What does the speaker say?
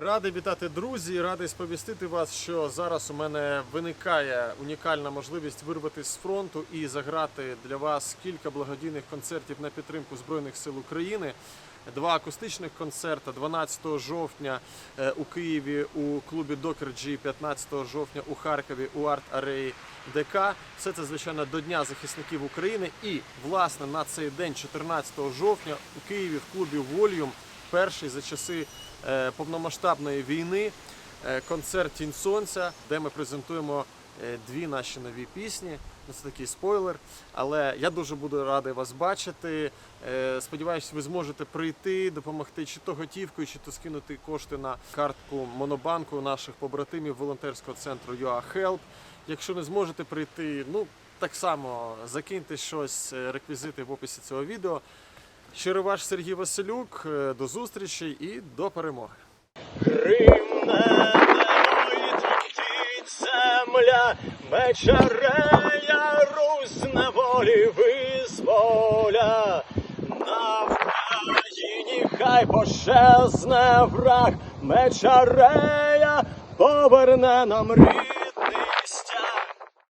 Радий вітати друзі, радий сповістити вас, що зараз у мене виникає унікальна можливість вирватися з фронту і заграти для вас кілька благодійних концертів на підтримку Збройних сил України. Два акустичних концерти 12 жовтня е, у Києві у клубі Докер G, 15 жовтня у Харкові у Арт Ареї ДК. Все це звичайно до Дня захисників України. І власне на цей день, 14 жовтня, у Києві в клубі Вольюм перший за часи е, повномасштабної війни е, концерт Тінь Сонця, де ми презентуємо е, дві наші нові пісні. Ну, Це такий спойлер. Але я дуже буду радий вас бачити. Сподіваюсь, ви зможете прийти, допомогти чи то готівкою, чи то скинути кошти на картку Монобанку наших побратимів волонтерського центру Help. Якщо не зможете прийти, ну так само закиньте щось, реквізити в описі цього відео. Щиро ваш Сергій Василюк. Е, До зустрічі і до перемоги. Тремтить земля, мечарея Русь на волі визволя. На Вкраїні хай пощезне враг, мечарея поверне нам рід.